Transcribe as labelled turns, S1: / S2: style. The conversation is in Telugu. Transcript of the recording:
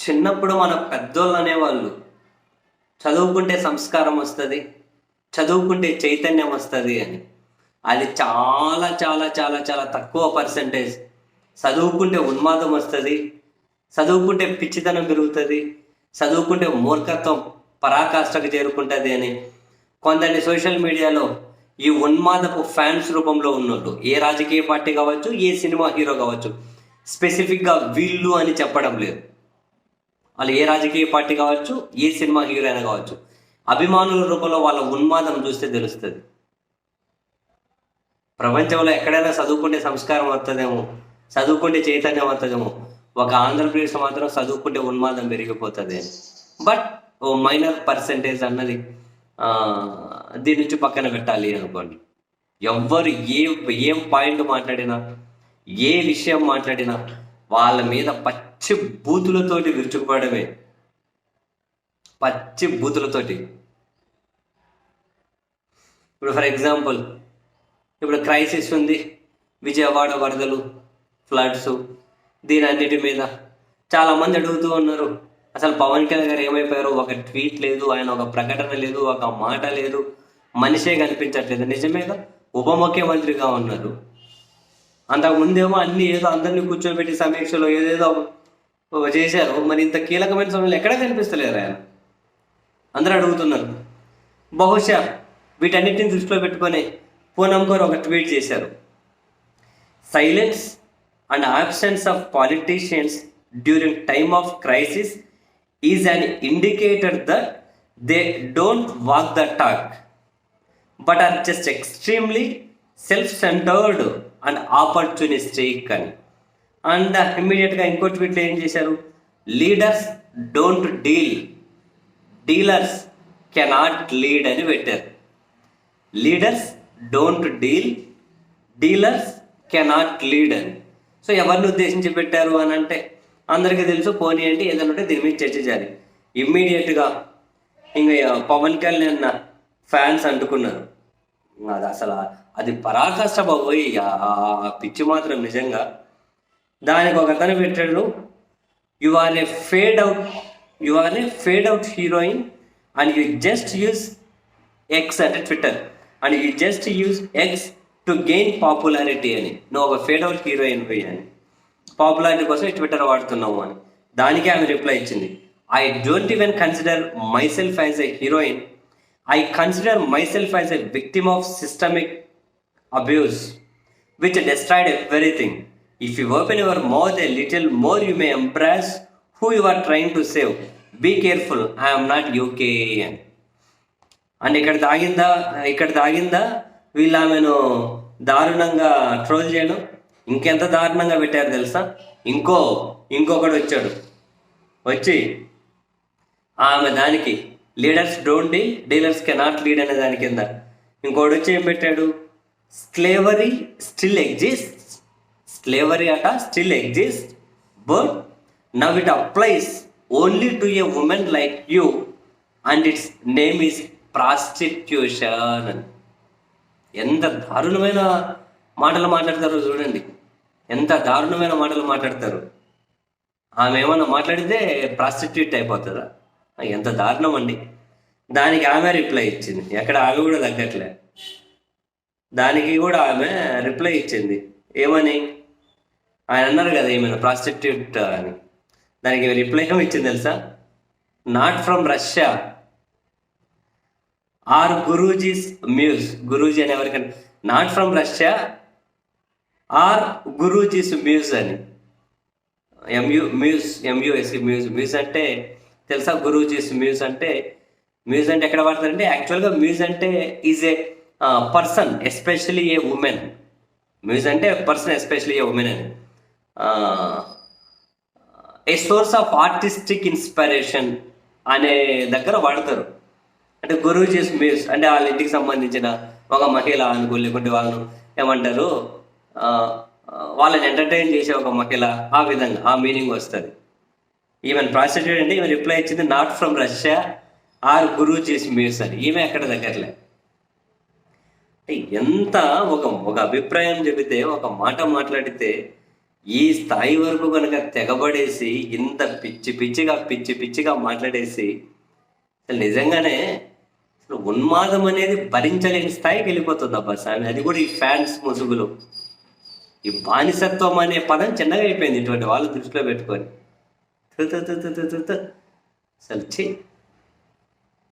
S1: చిన్నప్పుడు మన పెద్దోళ్ళు అనేవాళ్ళు చదువుకుంటే సంస్కారం వస్తుంది చదువుకుంటే చైతన్యం వస్తుంది అని. అది చాలా చాలా చాలా చాలా తక్కువ పర్సంటేజ్ చదువుకుంటే ఉన్మాదం వస్తుంది చదువుకుంటే పిచ్చితనం పెరుగుతుంది చదువుకుంటే మూర్ఖత్వం పరాకాష్ఠకు చేరుకుంటుంది అని. కొందరి సోషల్ మీడియాలో ఈ ఉన్మాదపు ఫ్యాన్స్ రూపంలో ఉన్నట్టు ఏ రాజకీయ పార్టీ కావచ్చు ఏ సినిమా హీరో కావచ్చు స్పెసిఫిక్గా వీళ్ళు అని చెప్పడం లేదు. వాళ్ళు ఏ రాజకీయ పార్టీ కావచ్చు ఏ సినిమా హీరో అయినా కావచ్చు అభిమానుల రూపంలో వాళ్ళ ఉన్మాదం చూస్తే తెలుస్తుంది. ప్రపంచంలో ఎక్కడైనా చదువుకుంటే సంస్కారం వస్తుందేమో చదువుకుంటే చైతన్యం వస్తుందేమో ఒక ఆంధ్రప్రదేశ్ మాత్రం చదువుకుంటే ఉన్మాదం పెరిగిపోతుంది. బట్ ఓ మైనర్ పర్సంటేజ్ అన్నది దీని నుంచి పక్కన పెట్టాలి అనుకోండి. ఎవ్వరు ఏ ఏం పాయింట్ మాట్లాడినా ఏ విషయం మాట్లాడినా వాళ్ళ మీద పచ్చి పచ్చి బూతులతోటి విరుచుకుపడమే. పచ్చి బూతులతోటి. ఇప్పుడు ఫర్ ఎగ్జాంపుల్ ఇప్పుడు క్రైసిస్ ఉంది విజయవాడ వరదలు ఫ్లడ్స్ దీని అన్నిటి మీద. చాలామంది అడుగుతూ ఉన్నారు అసలు పవన్ కళ్యాణ్ గారు ఏమైపోయారు? ఒక ట్వీట్ లేదు ఆయన ఒక ప్రకటన లేదు ఒక మాట లేదు. మనిషే కనిపించట్లేదు. నిజమేగా ఉప ముఖ్యమంత్రిగా ఉన్నారు. అంతకు ముందేమో అన్ని ఏదో అందరినీ కూర్చోబెట్టి సమీక్షలో ఏదేదో చేశారు. మరి ఇంత కీలకమైన సమయంలో ఎక్కడ కనిపిస్తలేరు ఆయన. అందరూ అడుగుతున్నారు. బహుశా వీటన్నిటిని దృష్టిలో పెట్టుకొని పూనం గారు ఒక ట్వీట్ చేశారు. Silence and absence of politicians during time of crisis is an indicator that they don't walk the talk but are just extremely self centred and opportunistic అని అండ్ ఇమ్మీడియట్గా ఇంకో ట్వీట్లో ఏం చేశారు leaders don't deal dealers cannot lead అని పెట్టారు leaders don't deal dealers cannot lead అని సో ఎవరిని ఉద్దేశించి పెట్టారు అని అంటే అందరికీ తెలుసు పోనీ అంటే ఏదైనా ఉంటే దీని మీద చర్చ చేయాలి ఇమ్మీడియట్గా ఇంకా పవన్ కళ్యాణ్ ఫ్యాన్స్ అంటుకున్నారు అది అసలు అది పరాకాష్ట బాబోయ్ ఆ పిచ్చి మాత్రం నిజంగా దానికి ఒక అతను పెట్టాడు. You are a fade out you are a fade out heroine and you just use X అంటే Twitter and you just use X to gain popularity అని. నువ్వు ఒక ఫేడ్ అవుట్ హీరోయిన్ పోయి అని. పాపులారిటీ కోసం ట్విట్టర్ వాడుతున్నావు అని. దానికి ఆమె రిప్లై ఇచ్చింది. I don't even consider myself as a heroine I consider myself as a victim of systemic abuse which destroyed everything If you open your mouth a little more, you may impress who you are trying to save. Be careful, I am not UK. And ఇక్కడ తాగిందా ఇక్కడ తాగిందా వీళ్ళు ఆమెను దారుణంగా ట్రోల్ చేయడం. ఇంకెంత దారుణంగా పెట్టారు తెలుసా? ఇంకో ఇంకొకడు వచ్చాడు. వచ్చి ఆమె దానికి leaders don't deal dealers cannot lead అనే దాని కింద. ఇంకోటి వచ్చి ఏం పెట్టాడు? స్లేవరీ స్టిల్ ఎగ్జిస్ట్ స్లేవరీ అట still exist but now it applies only to a woman like you and its name is prostitution అని ఎంత దారుణమైన మాటలు మాట్లాడతారో చూడండి. ఎంత దారుణమైన మాటలు మాట్లాడతారు. ఆమె ఏమన్నా మాట్లాడితే ప్రాస్టిట్యూట్ అయిపోతుందా? ఎంత దారుణం అండి. దానికి ఆమె రిప్లై ఇచ్చింది. ఎక్కడ ఆమె కూడా తగ్గట్లే. దానికి కూడా ఆమె రిప్లై ఇచ్చింది. ఏమని? ఆయన అన్నారు కదా ఏమైనా ప్రాస్టిట్యూట్ అని. దానికి రిప్లై ఇచ్చింది తెలుసా? Not from Russia are Guruji's muse Guruji అని ఎవరికైనా. Not from Russia are Guruji's muse అని. MU muse MUS muse muse అంటే తెలుసా? గురూజీస్ మ్యూజ్ అంటే మ్యూజ్ అంటే ఎక్కడ పడతారంటే యాక్చువల్గా మ్యూజ్ అంటే is a person especially a woman muse అంటే పర్సన్ ఎస్పెషలీ ఏ ఉమెన్ అని. A source of artistic inspiration అనే దగ్గర వాడతారు. అంటే గురూజీస్ మీర్స్ అంటే వాళ్ళ ఇంటికి సంబంధించిన ఒక మహిళ అనుకో లేకుంటే వాళ్ళు ఏమంటారు వాళ్ళని ఎంటర్టైన్ చేసే ఒక మహిళ ఆ విధంగా ఆ మీనింగ్ వస్తుంది. ఈమెన్ ప్రాస్టిట్యూట్ అంటే ఈమె రిప్లై ఇచ్చింది not from Russia or guruji's muse అని ఈమె ఎక్కడ దగ్గరలే. ఎంత ఒక ఒక అభిప్రాయం చెబితే ఒక మాట మాట్లాడితే ఈ స్థాయి వరకు కనుక తెగబడేసి ఇంత పిచ్చి పిచ్చిగా పిచ్చి పిచ్చిగా మాట్లాడేసి అసలు నిజంగానే అసలు ఉన్మాదం అనేది భరించలేని స్థాయికి వెళ్ళిపోతుంది అబ్బా స్వామి. అది కూడా ఈ ఫ్యాన్స్ ముసుగులు. ఈ బానిసత్వం అనే పదం చిన్నగా అయిపోయింది ఇటువంటి వాళ్ళు దృష్టిలో పెట్టుకొని. అసలు చే